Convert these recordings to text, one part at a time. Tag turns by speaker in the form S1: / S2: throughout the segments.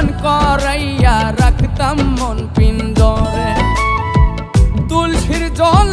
S1: স্নান করাইয়া রাখতাম মন পিন্দরে। তুলসীর জল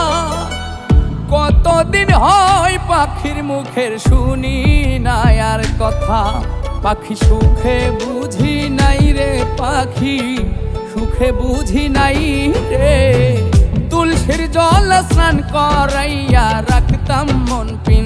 S1: কতদিন হয় পাখির মুখের শুনি নাই আর কথা? পাখি সুখে বুঝি নাই রে পাখি, সুখে বুঝি নাই রে। তুলসীর জল স্নান করাইয়া রাখতাম মন পিঞ্জরে